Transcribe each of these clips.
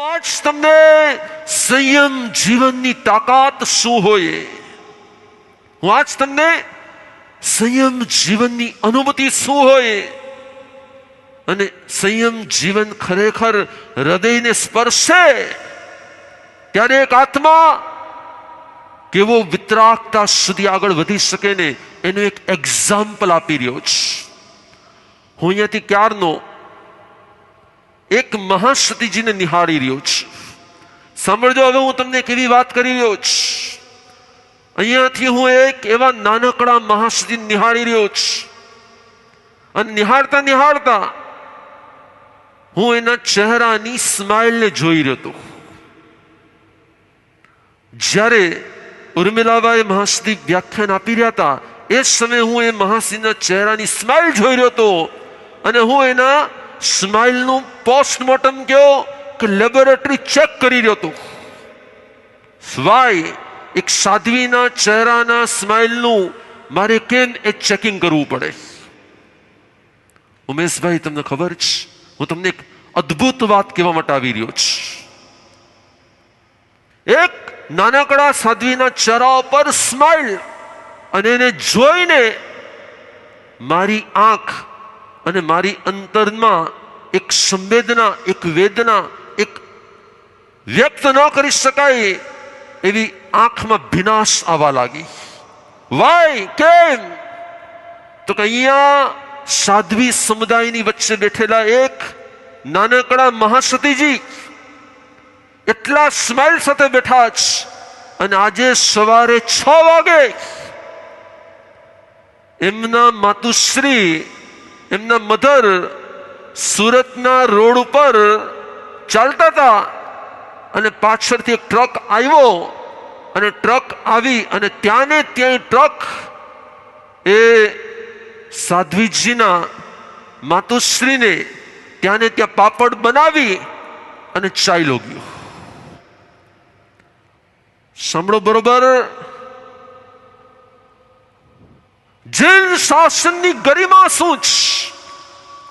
આજ તમને સંયમ જીવનની તાકાત શું હોય? હું આજ તમને સંયમ જીવનની અનુભૂતિ શું હોય? અને સંયમ જીવન ખરેખર હૃદયને સ્પર્શે ત્યારે એક આત્મા કેવો વિતરાગતા સુધી આગળ વધી શકે ને એનું એક એક્ઝામ્પલ આપી રહ્યો છું. હું અહીંયાથી ક્યારનો એક મહાસતીજીને નિહાળી રહ્યો છું. સાંભળજો, હવે હું તમને કેવી વાત કરી રહ્યો છું. અહીંયાથી હું એક એવા નાનકડા મહાસતી નિહાળી રહ્યો છું. અને નિહાળતા નિહાળતા હું એના ચહેરાની સ્માઇલને જોઈ રહ્યો હતો. જ્યારે ઉર્મિલાબાઈ મહાસતી વ્યાખ્યાન આપી રહ્યા હતા, એ સમયે હું એ મહાસિંહના ચહેરાની સ્માઇલ જોઈ રહ્યો હતો અને હું એના સ્માઇલનું પોસ્ટમોર્ટમ કયો કે લેબોરેટરી ચેક કરી રહ્યો હતો? વાય, એક સાધ્વીના ચહેરાના સ્માઇલનું મારે કેમ એ ચેકિંગ કરવું પડે? ઉમેશભાઈ, તમને ખબર છે, હું તમને એક અદ્ભુત વાત કહેવા માટે આવી રહ્યો છું. એક નાનકડા સાધ્વીના ચહેરા પર સ્માઇલ અને એને જોઈને મારી આંખ અને મારી અંતરમાં એક સંવેદના, એક વેદના, એક વ્યક્ત ન કરી શકાય એવી આંખમાં વિનાશ આવવા લાગી. વાય કેમ? તો કે અહીંયા સાધ્વી સમુદાયની વચ્ચે બેઠેલા એક નાનકડા મહાસતીજી એટલા સ્માઇલ સાથે બેઠા જ અને આજે સવારે છ વાગે એમના માતુશ્રી, એમના મધર સુરતના રોડ ઉપર ચાલતા હતા અને પાછળથી એક ટ્રક આવ્યો અને ટ્રક આવી અને ત્યાંને ત્યાં ટ્રક એ સાધ્વીજીના માતુશ્રીને ત્યાંને ત્યાં પાપડ બનાવી અને ચાલ્યો ગયો. સાંભળો બરોબર? જૈન શાસનની ગરિમા શું છે?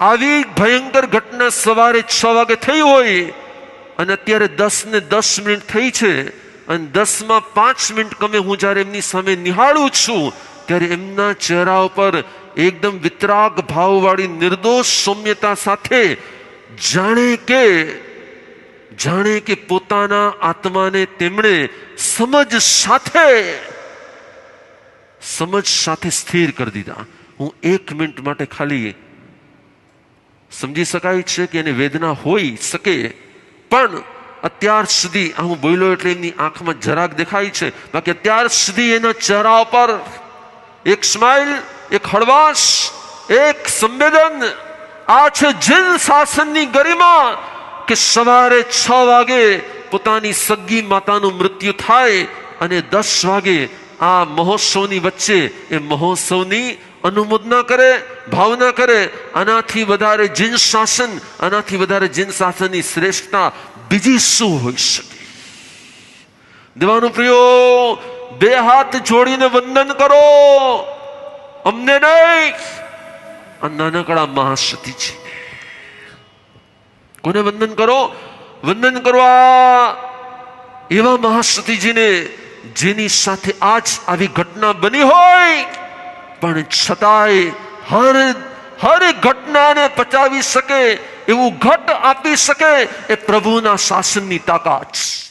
આવી ભયંકર ઘટના સવારે છ વાગે થઈ હોય અને અત્યારે દસ ને દસ મિનિટ થઈ છે અને દસમાં પાંચ મિનિટ કમે હું જ્યારે એમની સામે નિહાળું છું, ત્યારે એમના ચહેરા ઉપર એકદમ વિતરાગ ભાવવાળી નિર્દોષ સૌમ્યતા સાથે જાણે કે જાણે કે પોતાના આત્માને તેમણે સમજ સાથે સમજ સાથે સ્થિર કરી દીધા. હું એક મિનિટ માટે ખાલી સમજી શકાય છે કે એને વેદના હોઈ શકે, પણ અત્યાર સુધી આ હું બોલ્યો એટલે એમની આંખમાં જરાક દેખાય છે. બાકી અત્યાર સુધી એના ચહેરા પર એક સ્માઇલ એક હળવાશ, એક સંવેદન, આ છે જૈન શાસનની ગરિમા કે સવારે છ વાગે પોતાની સગી માતાનું મૃત્યુ થાય અને દસ વાગે આ મહોત્સવની વચ્ચે એ મહોત્સવની અનુમોદના કરે ભાવના કરે, આનાથી વધારે જીન શાસન, આનાથી વધારે જીન શાસનની શ્રેષ્ઠતા બીજી શું હોઈ શકે? દેવાનું પ્રિયો, બે હાથ જોડીને વંદન કરો. અમને નહીં. આ નાનકડા મહાસતીજી કોને વંદન કરો? વંદન કરો આ એવા મહાસતીજીને જેની સાથે આજ આવી ઘટના બની હોય પણ છતાંય હર હર ઘટનાને પચાવી શકે, એવું ઘટ આપી શકે એ પ્રભુના શાસનની તાકાત. છે